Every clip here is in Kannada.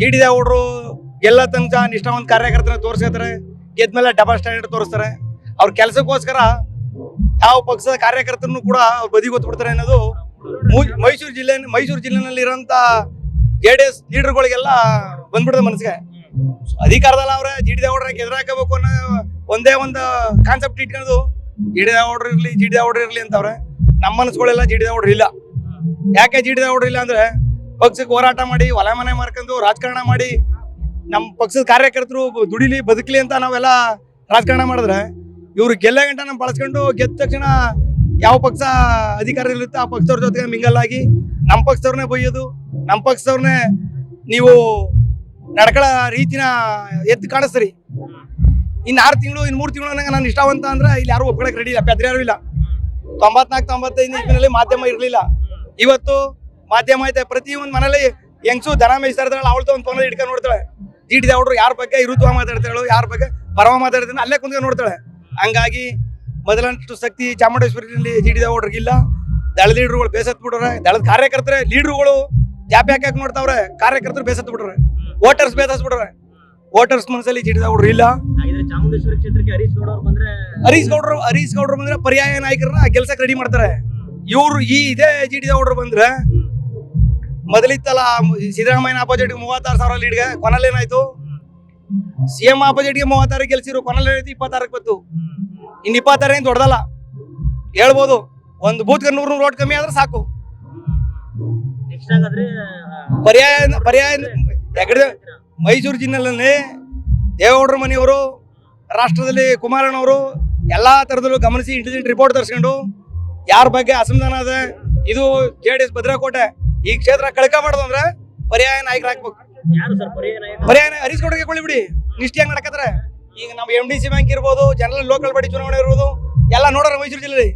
ಜಿ ಡಿ ದೇವ್ರು ಎಲ್ಲ ತನಕ ನಿಷ್ಠಾವಂತ ಕಾರ್ಯಕರ್ತನ ತೋರಿಸ್ತಾರೆ ಗೆದ್ಮೇಲೆ ಡಬಲ್ ಸ್ಟ್ಯಾಂಡರ್ಡ್ ತೋರಿಸ್ತಾರೆ. ಅವ್ರ ಕೆಲಸಕ್ಕೋಸ್ಕರ ಯಾವ ಪಕ್ಷದ ಕಾರ್ಯಕರ್ತರನ್ನು ಕೂಡ ಅವ್ರು ಬದಿ ಗೊತ್ಬಿಡ್ತಾರೆ ಅನ್ನೋದು ಮೈಸೂರು ಜಿಲ್ಲೆ ಮೈಸೂರು ಜಿಲ್ಲೆನಲ್ಲಿ ಇರೋಂಥ ಜೆ ಡಿ ಎಸ್ ಲೀಡರ್ಗಳಿಗೆಲ್ಲ ಬಂದ್ಬಿಡ್ತದೆ ಮನಸ್ಸಿಗೆ. ಅಧಿಕಾರದಲ್ಲ ಅವ್ರೆ ಜಿ ಡಿ ದೇವಡ್ರ ಎದುರಾಕಬೇಕು ಅನ್ನೋ ಒಂದೇ ಒಂದು ಕಾನ್ಸೆಪ್ಟ್ ಇಟ್ಕೊಂಡು ಜಿ ಡಿ ಇರಲಿ ಇರ್ಲಿ ಜಿ ಡಿ ದೇವಡ್ರು ಇರ್ಲಿ ಅಂತವ್ರೆ. ನಮ್ಮ ಮನಸ್ಸುಗಳೆಲ್ಲ ಜಿ ಡಿ ಇಲ್ಲ. ಯಾಕೆ ಜಿ ಡಿ ದೇವಡ್ರು ಇಲ್ಲ ಅಂದ್ರೆ ಪಕ್ಷಕ್ಕೆ ಹೋರಾಟ ಮಾಡಿ ಹೊಲ ಮನೆ ಮಾಡ್ಕೊಂಡು ರಾಜಕಾರಣ ಮಾಡಿ ನಮ್ಮ ಪಕ್ಷದ ಕಾರ್ಯಕರ್ತರು ದುಡಿಲಿ, ಬದುಕಲಿ ಅಂತ ನಾವೆಲ್ಲ ರಾಜಕಾರಣ ಮಾಡಿದ್ರೆ, ಇವ್ರು ಗೆಲ್ಲ ಗಂಟ ನಮ್ಮ ಬಳಸ್ಕೊಂಡು ಗೆದ್ದ ತಕ್ಷಣ ಯಾವ ಪಕ್ಷ ಅಧಿಕಾರ ಇರುತ್ತೆ ಆ ಪಕ್ಷದವ್ರ ಜೊತೆಗೆ ಮಿಂಗಲ್ಲಾಗಿ ನಮ್ಮ ಪಕ್ಷದವ್ರನ್ನೇ ಬೈಯೋದು ನಮ್ಮ ಪಕ್ಷದವ್ರನ್ನೇ ನೀವು ನಡ್ಕಳ ರೀತಿನ ಎದ್ದು ಕಾಣಿಸ್ರಿ ಇನ್ನು ಆರು ತಿಂಗಳು ಇನ್ನು ಮೂರು ತಿಂಗಳು ನನಗೆ ನಾನು ಇಷ್ಟವಂತ ಅಂದ್ರೆ ಇಲ್ಲಿ ಯಾರು ಒಪ್ಕೊಳಕ್ಕೆ ರೆಡಿ ಇಲ್ಲ ಪೆದ್ರ ಯಾರು ಇಲ್ಲ ತೊಂಬತ್ನಾಲ್ಕು ತೊಂಬತ್ತೈದು ಮಾಧ್ಯಮ ಇರಲಿಲ್ಲ. ಇವತ್ತು ಮಾಧ್ಯಮ ಐತೆ ಪ್ರತಿ ಒಂದು ಮನೇಲಿ ಹೆಂಗ್ಸು ದನ ಮೇಯಿಸ್ತಾ ಇರ್ತಾಳೆ ಅವಳ್ದು ಒಂದು ಫೋನಲ್ಲಿ ಹಿಡ್ಕೊಂಡು ನೋಡ್ತಾಳೆ. ಜಿ ಅವಳು ಯಾರ ಬಗ್ಗೆ ವಿರುದ್ಧವಾಗಿ ಮಾತಾಡ್ತಾಳು ಯಾರ ಬಗ್ಗೆ ಪರವ ಮಾತಾಡ್ತೀನಿ ಅಲ್ಲೇ ಕುಂತ್ಕೊಂಡು ನೋಡ್ತಾಳೆ. ಹಂಗಾಗಿ ಮೊದಲಷ್ಟು ಶಕ್ತಿ ಚಾಮುಂಡೇಶ್ವರಿನಲ್ಲಿ ಜಿಡಿ ಡಿ ದಳದ ದಳ ಲೀಡ್ರುಗಳು ಬೇಸತ್ ಬಿಟ್ರೆ ದಳದ ಕಾರ್ಯಕರ್ತರೆ ಲೀಡ್ರುಗಳು ಜಾಪ್ ಯಾಕೆ ನೋಡ್ತಾವ್ರೆ ಕಾರ್ಯಕರ್ತರು ಬೇಸತ್ ಬಿಟ್ರೆ ವೋಟರ್ಸ್ ಬೇಸತ್ ಬಿಟ್ರೆ ವೋಟರ್ಸ್ ಮನಸ್ಸಲ್ಲಿ ಜೀಟಿದ ದೇವಡ್ರು ಇಲ್ಲ. ಹಾಗಿದ್ರೆ ಚಾಮುಂಡೇಶ್ವರಿ ಕ್ಷೇತ್ರಕ್ಕೆ ಹರೀಶ್ ಗೌಡ ಬಂದ್ರೆ ಹರೀಶ್ ಗೌಡ್ರು ಹರೀಶ್ ಗೌಡ್ರು ಬಂದ್ರೆ ಪರ್ಯಾಯ ನಾಯಕರನ್ನ ಗೆಲ್ಸಕ್ ರೆಡಿ ಮಾಡ್ತಾರೆ. ಇವ್ರು ಈ ಇದೇ ಜಿ ಡಿ ದೇವಡ್ರು ಬಂದ್ರೆ ಮೊದಲಿತ್ತಲ್ಲ, ಸಿದ್ದರಾಮಯ್ಯನ ಅಪೋಸಿಟ್ ಮೂವತ್ತಾರು ಸಾವಿರ ಲೀಡ್ಗೆ ಕೊನಲ್ಲೇನಾಯ್ತು ಏನಾಯ್ತು ಸಿ ಎಂ ಅಪೋಸಿಟ್ಗೆ ಮೂವತ್ತಾರು ಗೆಲ್ಸಿರು ಕೊನೆಯಲ್ಲಿ ಏನಾಯ್ತು ಇಪ್ಪತ್ತಾರಕ್ಕೆ ಬಂತು. ಇನ್ನು ಇಪ್ಪತ್ತಾರು ಏನು ದೊಡ್ಡದಲ್ಲ. ಹೇಳ್ಬೋದು, ಒಂದು ಬೂತ್ಗೆ ನೂರು ನೂರು ಓಟ್ ಕಮ್ಮಿ ಆದ್ರೆ ಸಾಕು. ಪರ್ಯಾಯ ಪರ್ಯಾಯ ಮೈಸೂರು ಜಿಲ್ಲೆಯಲ್ಲಿ ದೇವೇಗೌಡರ ಮನೆಯವರು, ರಾಷ್ಟ್ರದಲ್ಲಿ ಕುಮಾರಣ್ಣವರು ಎಲ್ಲಾ ತರದಲ್ಲೂ ಗಮನಿಸಿ ಇಂಟೆಲಿಜೆಂಟ್ ರಿಪೋರ್ಟ್ ತರಿಸ್ಕೊಂಡು, ಯಾರ ಬಗ್ಗೆ ಅಸಮಾಧಾನ ಇದೆ, ಇದು ಜೆ ಡಿ ಎಸ್ ಭದ್ರಕೋಟೆ. ಈ ಕ್ಷೇತ್ರ ಕಳ್ಕೊಬಾರ್ದು ಅಂದ್ರೆ ಪರ್ಯಾಯ ನಾಯಕರು ಹಾಕ್ಬೇಕು ಪರ್ಯಾಯ ನಾಯಕ ಹರೀಶ್ ಗೌಡ್ರಿಗೆ ಕೊಳ್ಳಿ ಬಿಡಿ. ನಿಷ್ಠಿಯಾಗಿ ನಡಕತ್ತಾರೆ ಈಗ ನಮ್ಮ ಎಂ ಡಿ ಸಿ ಬ್ಯಾಂಕ್ ಇರ್ಬೋದು ಜನರಲ್ ಲೋಕಲ್ ಬಾಡಿ ಚುನಾವಣೆ ಇರ್ಬೋದು ಎಲ್ಲ ನೋಡೋರು ಮೈಸೂರು ಜಿಲ್ಲೆಯಲ್ಲಿ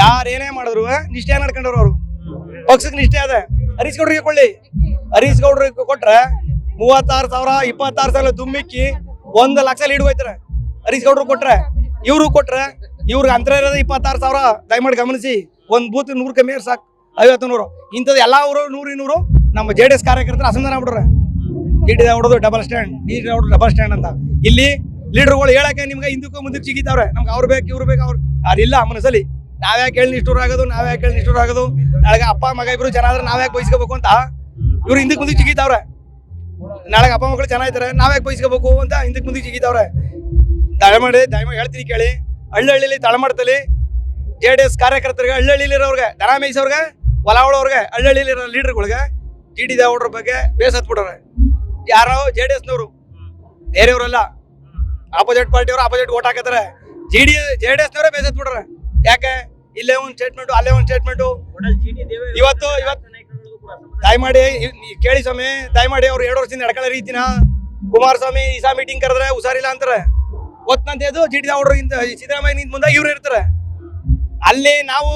ಯಾರೇನೇ ಮಾಡಿದ್ರು ನಿಷ್ಠೆಯಾಗಿ ನಡ್ಕೊಂಡವ್ರು ಅವರು. ಪಕ್ಷಕ್ಕೆ ನಿಷ್ಠೆ ಅದ. ಹರೀಶ್ ಗೌಡ್ರಿಗೆ ಕೊಳ್ಳಿ ಹರೀಶ್ ಗೌಡ್ರಿಗೆ ಕೊಟ್ರೆ ಮೂವತ್ತಾರು ಸಾವಿರ ಇಪ್ಪತ್ತಾರು ಸಾವಿರ ದುಮ್ಮಿಕ್ಕಿ ಒಂದು ಲಕ್ಷ ಲೀಡ್ ಹೋಯ್ತಾರೆ ಹರೀಶ್ ಗೌಡ್ರು ಕೊಟ್ರೆ ಇವ್ರು ಕೊಟ್ರೆ ಇವ್ರಿಗೆ ಅಂತರ ಇರೋದು ಇಪ್ಪತ್ತಾರು ಸಾವಿರ. ದಯಮಾಡಿ ಗಮನಿಸಿ. ಒಂದು ಬೂತ್ ನೂರು ಕಮ್ಮಿ ಸಾಕು. ಐವತ್ತು ನೂರು. ಇಂಥದ್ದು ಎಲ್ಲ ಊರು ನೂರು ಇನ್ನೂರು ನಮ್ಮ ಜೆ ಡಿ ಎಸ್ ಕಾರ್ಯಕರ್ತರು ಅಸಮಾಧಾನ ಡಿ ಡಿ ಹೊಡೆದು ಡಬಲ್ ಸ್ಟ್ಯಾಂಡ್ ಡಿ ಹೊಡೆದು ಡಬಲ್ ಸ್ಟ್ಯಾಂಡ್ ಅಂತ. ಇಲ್ಲಿ ಲೀಡರ್ಗಳು ಹೇಳಕ್ಕೆ ನಿಮ್ಗೆ ಹಿಂದಕ್ಕೂ ಮುಂದಕ್ಕೆ ಸಿಗಿತಾವ್ರೆ ನಮ್ಗೆ ಅವ್ರು ಬೇಕು, ಇವ್ರು ಬೇಕು, ಅವ್ರು ಅದಿಲ್ಲ ಮನಸ್ಸಲ್ಲಿ. ನಾವ್ಯಾಕೆ ಹೇಳಿ ನಿಷ್ಠೂರ ಆಗೋದು ನಾವ್ಯಾಕೆ ಹೇಳಿ ನಿಷ್ಠೂರ ಆಗೋದು? ನಾಳೆಗೆ ಅಪ್ಪ, ಮಗ, ಇಬ್ರು ಜನ ಆದ್ರೆ ನಾವ್ಯಾಕೆ ಬಯಸ್ಕೋಬೇಕು ಅಂತ? ಇವ್ರು ಹಿಂದಕ್ಕೆ ಮುಂದಕ್ಕೆ ಸಿಗಿತಾವ್ರೆ ನಾಳೆಗೆ ಅಪ್ಪ, ಮಕ್ಕಳು ಚೆನ್ನಾಗಿದ್ದಾರೆ ನಾವ್ಯಾಕೆ ಬಯಸ್ಕೋಬೇಕು ಅಂತ ಹಿಂದಕ್ಕೆ ಮುಂದಕ್ಕೆ ಸಿಗಿತಾವ್ರೆ ದಯಮಾಡಿ ದಯಮಾಡಿ ಹೇಳ್ತೀನಿ ಕೇಳಿ. ಹಳ್ಳಿ ತಳಮಟ್ಟದಲ್ಲಿ ಜೆ ಡಿ ಎಸ್ ಕಾರ್ಯಕರ್ತರಿಗೆ ಹಳ್ಳಿ ಹಳ್ಳಿಲಿರೋರ್ಗೆ ದನ ಮೇಯಿಸೋರ್ಗೆ ಹಳ್ಳಿಯಲ್ಲಿ ಹಳ್ಳಿಲಿರೋ ಲೀಡರ್ಗಳಿಗೆ ಜಿ ಡಿ ದೇವಡ್ರ ಬಗ್ಗೆ ಬೇಸತ್ ಬಿಡೋರೆ ಯಾರೋ ಜೆ ಡಿ ಎಸ್ನವರು ಬೇರೆಯವರೆಲ್ಲ. ಆಪೋಸಿಟ್ ಪಾರ್ಟಿಯವರು ಆಪೋಸಿಟ್ ಓಟ್ ಹಾಕತ್ತಾರೆ ಜಿ ಡಿ ಜೆ ಡಿ ಎಸ್ನವರೇ ಬೇಸತ್ ಬಿಡ್ರೆ ಯಾಕೆ? ಇಲ್ಲೇ ಒಂದು ಸ್ಟೇಟ್ಮೆಂಟು ಅಲ್ಲೇ ಒಂದು ಸ್ಟೇಟ್ಮೆಂಟು ಇವತ್ತು- ಇವತ್ತು- ದಯಮಾಡಿ ಕೇಳಿ ಸ್ವಾಮಿ, ದಯಮಾಡಿ ಅವ್ರು ಎರಡು ವರ್ಷದಿಂದ ನಡ್ಕೊಳ್ಳೋ ರೀತಿನ ಕುಮಾರಸ್ವಾಮಿ ಈಸಾ ಮೀಟಿಂಗ್ ಕರೆದ್ರೆ ಹುಷಾರಿಲ್ಲ ಅಂತಾರೆ. ಒತ್ತಂತೇದು ಜಿ ಡಿ ಇಂದ ಸಿದ್ದರಾಮಯ್ಯ ಮುಂದೆ ಇವ್ರು ಇರ್ತಾರೆ. ಅಲ್ಲಿ ನಾವು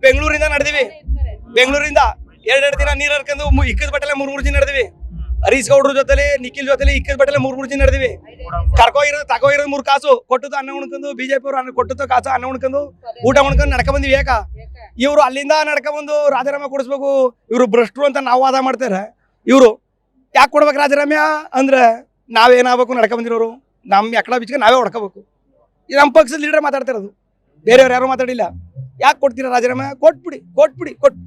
ಬೆಂಗಳೂರಿಂದ ನಡೆದಿವಿ. ಬೆಂಗಳೂರಿಂದ ಎರಡೆರಡು ದಿನ ನೀರು ಹರ್ಕೊಂಡು ಇಕ್ಕದ ಬಟ್ಟಲೆ ಮೂರ್, ಮೂರು ದಿನ ನಡೆದಿವಿ. ಹರೀಶ್ ಗೌಡ್ರ ಜೊತೆಲಿ, ನಿಖಿಲ್ ಜೊತೆಲಿ ಇಕ್ಕದ ಬಟ್ಟಲೆ ಮೂರ್, ಮೂರು ದಿನ ನಡೆದಿವಿ. ಕರ್ಕೋ ಇರೋದು ತಗೋ ಇರೋದು ಮೂರು ಕಾಸು. ಕೊಟ್ಟದ್ದು ಅನ್ನ ಉಣ್ಕೊಂಡು, ಬಿಜೆಪಿ ಅವರು ಕೊಟ್ಟದ್ದು ಕಾಸು, ಅನ್ನ ಉಣ್ಕೊಂಡು ಊಟ ಉಣ್ಕೊಂಡು ನಡ್ಕೊ ಬಂದಿವಿ ಯಾಕ ಇವರು ಅಲ್ಲಿಂದ ನಡ್ಕೊ ಬಂದು ರಾಜೀನಾಮೆ ಕೊಡಿಸ್ಬೇಕು. ಇವರು ಭ್ರಷ್ಟರು ಅಂತ ನಾವು ವಾದ ಮಾಡ್ತಾರೆ ಇವರು ಯಾಕೆ ಕೊಡ್ಬೇಕು ರಾಜೀನಾಮೆ ಅಂದ್ರೆ ನಾವೇನಾಗಬೇಕು ನಡ್ಕ ಬಂದಿರೋರು. ನಮ್ಮ ಎಕ್ಕಡ ಬಿಚ್ಚಿಗೆ ನಾವೇ ಹೊಡ್ಕೋಬೇಕು. ನಮ್ಮ ಪಕ್ಷದ ಲೀಡರ್ ಮಾತಾಡ್ತಿರೋದು ಬೇರೆಯವ್ರು ಯಾರು ಮಾತಾಡಿಲ್ಲ. ಯಾಕೆ ಕೊಡ್ತೀರಾ ರಾಜೀನಾಮೆ ಕೊಟ್ಬಿಡಿ ಕೊಟ್ಬಿಡಿ, ಕೊಟ್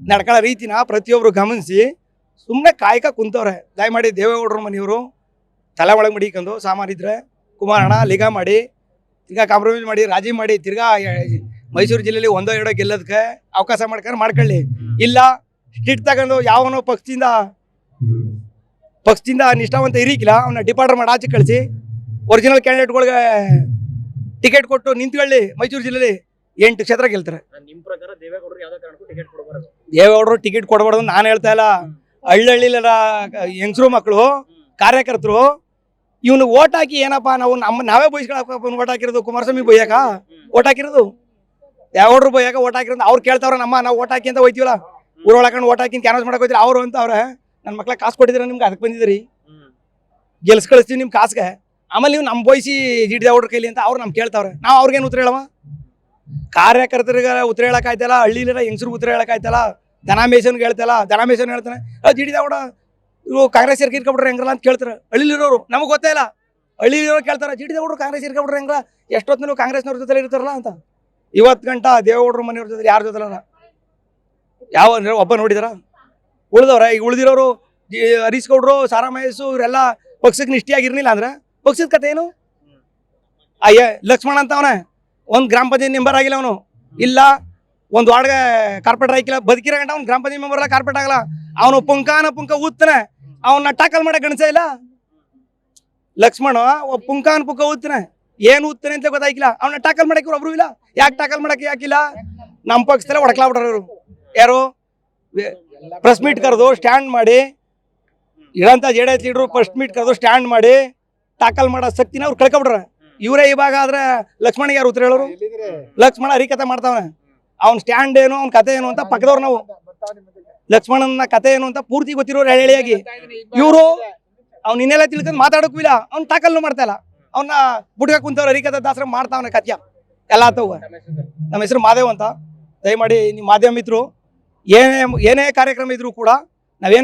ನಡ್ಕೊಳ್ಳೋ ರೀತಿನ ಪ್ರತಿಯೊಬ್ಬರು ಗಮನಿಸಿ ಸುಮ್ಮನೆ ಕಾಯಕ ಕುಂತವ್ರೆ. ದಯಮಾಡಿ ದೇವೇಗೌಡರ ಮನೆಯವರು ತಲೆ ಒಳಗೆ ಮಡಿಕೊಂಡು ಸಾಮಾನಿದ್ರೆ ಕುಮಾರಣ್ಣ, ಲಿಗ ಮಾಡಿ, ತಿರ್ಗಾ ಕಾಂಪ್ರಮೈಸ್ ಮಾಡಿ, ರಾಜಿ ಮಾಡಿ, ತಿರ್ಗಾ ಮೈಸೂರು ಜಿಲ್ಲೆಯಲ್ಲಿ ಒಂದೋ ಎರಡೋ ಗೆಲ್ಲೋದಕ್ಕೆ ಅವಕಾಶ ಮಾಡ್ಕೊಂಡು ಮಾಡ್ಕೊಳ್ಳಿ. ಇಲ್ಲ ಸ್ಟಿಟ್ ತಗೊಂಡು ಯಾವನೋ ಪಕ್ಷದಿಂದ ಪಕ್ಷದಿಂದ ನಿಷ್ಠಾವಂತ ಇರಿಕಿಲ್ಲ ಅವನ್ನ ಡಿಪಾರ್ಟರ್ ಮಾಡಿ ಆಚೆ ಕಳಿಸಿ ಒರಿಜಿನಲ್ ಕ್ಯಾಂಡಿಡೇಟ್ಗಳಿಗೆ ಟಿಕೆಟ್ ಕೊಟ್ಟು ನಿಂತ್ಕೊಳ್ಳಿ ಮೈಸೂರು ಜಿಲ್ಲೆಯಲ್ಲಿ ಎಂಟು ಕ್ಷೇತ್ರ ಗೆಲ್ತಾರೆ. ನಿಮ್ಮ ಪ್ರಕಾರ ದೇವೇಗೌಡರು ಯಾವುದೇ ಕಾರಣಕ್ಕೂ ಟಿಕೆಟ್ ಕೊಡಬಾರದು. ದೇವೇಗೌಡರು ಟಿಕೆಟ್ ಕೊಡಬಾರ್ದು ನಾನು ಹೇಳ್ತಾ ಇಲ್ಲ. ಹಳ್ಳಹಳ್ಳಿಲ ಹೆಂಗಸರು ಮಕ್ಕಳು ಕಾರ್ಯಕರ್ತರು, ಇವನು ಓಟ್ ಹಾಕಿ ಏನಪ್ಪ ನಾವು ನಮ್ಮ, ನಾವೇ ಬಯಸ್ಕೊಳಪ್ಪ ಓಟ್ ಹಾಕಿರೋದು, ಕುಮಾರಸ್ವಾಮಿ ಬೈಯಾಕ ಓಟ್ ಹಾಕಿರೋದು? ಯಾವ್ರು ಬೈಯಾಕ ಓಟ್ ಹಾಕಿರೋದು? ಅವ್ರು ಕೇಳ್ತಾವ್ರ, ನಮ್ಮ ನಾವು ಓಟ್ ಹಾಕಿ ಅಂತ ಹೋಯ್ತೀವಲ್ಲ? ಊರೊಳಕೊಂಡು ಓಟ್ ಹಾಕಿ ಕ್ಯಾನ್ವಸ್ ಮಾಡಕ್ ಹೋಯ್ತಾರೆ? ಅವರು ಅಂತ ಅವ್ರೆ ನನ್ನ ಮಕ್ಳ ಕಾಸು ಕೊಟ್ಟಿದ್ರೆ ನಿಮ್ಗೆ? ಅದಕ್ಕೆ ಬಂದಿದ್ದೀರಿ. ಗೆಲ್ಸ್ ಕಳಿಸ್ತೀವಿ ನಿಮ್ಮ ಕಾಸ್ಗೆ. ಆಮೇಲೆ ನೀವು ನಮ್ಮ ಬಯಸಿ ಜಿ ಡಿ ಕೈಲಿ ಅಂತ ಅವ್ರು ನಮ್ಗೆ ಕೇಳ್ತಾವ್ರೆ. ನಾವು ಅವ್ರಿಗೇನು ಉತ್ತರ ಹೇಳವ? ಕಾರ್ಯಕರ್ತರಿಗೆ ಉತ್ತರ ಹೇಳಕ್ ಆಯ್ತಲ್ಲ? ಹಳ್ಳಿಲಿರೋ ಉತ್ತರ ಹೇಳಕ್ ಆಯ್ತಲ್ಲ? ದನ ಮೇಸನ್ಗೆ ಹೇಳ್ತಲ್ಲ ದನ ಮೇಸನ್ ಹೇಳ್ತಾನೆ ಅದು ಡಿ ಇವರು ಇವು ಕಾಂಗ್ರೆಸ್ ಸೇರ್ಕಿರ್ಕೊಬಿಟ್ರೆ ಹೆಂಗಲ್ಲ ಅಂತ ಕೇಳ್ತಾರೆ. ಹಳ್ಳಿಲಿರೋರು, ನಮಗೆ ಗೊತ್ತೇ ಇಲ್ಲ. ಹಳ್ಳಿಲಿರೋರು ಕೇಳ್ತಾರೆ ಜಿಡಿದ ದೇವೇಗೌಡರು ಕಾಂಗ್ರೆಸ್ ಸೇರ್ಕೊಬಿಟ್ರೆ ಹೆಂಗಲ್ಲ ಎಷ್ಟೊತ್ತಿನೂ ಕಾಂಗ್ರೆಸ್ನವ್ರ ಜೊತೆ ಇರ್ತಾರಲ್ಲ ಅಂತ. ಇವತ್ತು ಗಂಟ ದೇವೇಗೌಡರ ಮನೆಯವ್ರ ಜೊತೆ ಯಾರ ಜೊತೆ ಯಾವ ಒಬ್ಬ ನೋಡಿದಾರ? ಉಳಿದವ್ರ, ಈಗ ಉಳಿದಿರೋರು ಹರೀಶ್ ಗೌಡ್ರು, ಸಾರಾ ಮಹೇಶು, ಇವರೆಲ್ಲ ಪಕ್ಷಕ್ಕೆ ನಿಷ್ಠಿಯಾಗಿರ್ಲಿಲ್ಲ ಅಂದ್ರೆ, ಪಕ್ಷದ ಕತೆ ಏನು? ಅಯ್ಯ, ಲಕ್ಷ್ಮಣ ಅಂತ ಅವನೇ ಒಂದು ಗ್ರಾಮ ಪಂಚಾಯತ್ ಮೆಂಬರ್ ಆಗಿಲ್ಲ ಅವನು. ಇಲ್ಲ ಒಂದು ವಾರ್ಡ್ಗೆ ಕಾರ್ಪೊರೇಟರ್ ಹಾಕಿಲ್ಲ. ಬದುಕಿರೋ ಗಂಟ ಅವ್ನು ಗ್ರಾಮ ಪಂಚಾಯತ್ ಮೆಂಬರ್ ಅಲ್ಲ ಕಾರ್ಪೊರೇಟ್ ಆಗಲ್ಲ ಅವನು ಪುಂಕಾನ ಪುಂಕ ಊದ್ತಾನೆ ಅವನ್ನ ಟಾಕಲ್ ಮಾಡಕ್ ಗಣಸ ಇಲ್ಲ. ಲಕ್ಷ್ಮಣ ಪುಂಕಾನ ಪುಂಕ ಊದ್ತಾನೆ ಏನ್ ಊದ್ತಾನೆ ಅಂತ ಗೊತ್ತಾಗಿಲ್ಲ. ಅವನ್ನ ಟಾಕಲ್ ಮಾಡಕ್ಕೆ ಒಬ್ರು ಇಲ್ಲ. ಯಾಕೆ ಟಾಕಲ್ ಮಾಡಕ್ಕೆ ಯಾಕಿಲ್ಲ? ನಮ್ಮ ಪಕ್ಷದಲ್ಲ ಒಡಕ್ಲಾ ಬಿಟ್ರು ಇವ್ರು. ಯಾರು? ಪ್ರೆಸ್ ಮೀಟ್ ಕರೆದು ಸ್ಟ್ಯಾಂಡ್ ಮಾಡಿ ಇಡಂತ ಜೆ ಡಿ ಎಸ್ ಲೀಡ್ರು ಫಸ್ಟ್ ಮೀಟ್ ಕರೆದು ಸ್ಟ್ಯಾಂಡ್ ಮಾಡಿ ಟಾಕಲ್ ಮಾಡೋ ಶಕ್ತಿನ ಅವ್ರು ಕಳ್ಕೊಬಿಡ್ರ ಇವರೇ ಇವಾಗ ಆದ್ರೆ ಲಕ್ಷ್ಮಣ ಯಾರು ಉತ್ತರ ಹೇಳೋರು? ಲಕ್ಷ್ಮಣ ಹರಿಕತೆ ಮಾಡ್ತಾವನೆ. ಅವ್ನ ಸ್ಟ್ಯಾಂಡ್ ಏನು ಅವ್ನ ಕತೆ ಏನು ಅಂತ ಪಕ್ಕದವ್ರು ನಾವು. ಲಕ್ಷ್ಮಣನ ಕತೆ ಏನು ಅಂತ ಪೂರ್ತಿ ಗೊತ್ತಿರೋರು ಹೇಳಿಯಾಗಿ ಇವರು ಅವ್ನ ಇನ್ನೆಲ್ಲ ತಿಳ್ಕೊಂಡು ಮಾತಾಡೋಕ್ಕೂ ಇಲ್ಲ. ಅವ್ನ ತಾಕಲ್ನು ಮಾಡ್ತಾ ಇಲ್ಲ. ಅವ್ನ ಬುಡ್ಕ ಕುಂತವ್ರು ಹರಿಕತೆ ದಾಸರ ಅವನ ಕತ್ಯ ಎಲ್ಲ ತವ ನಮ್ಮ ಹೆಸರು ಮಾದೇವ್ ಅಂತ. ದಯಮಾಡಿ ನಿಮ್ಮ ಮಾಧ್ಯಮ ಮಿತ್ರರು ಏನೇ ಏನೇ ಕಾರ್ಯಕ್ರಮ ಇದ್ರು ಕೂಡ ನಾವೇನು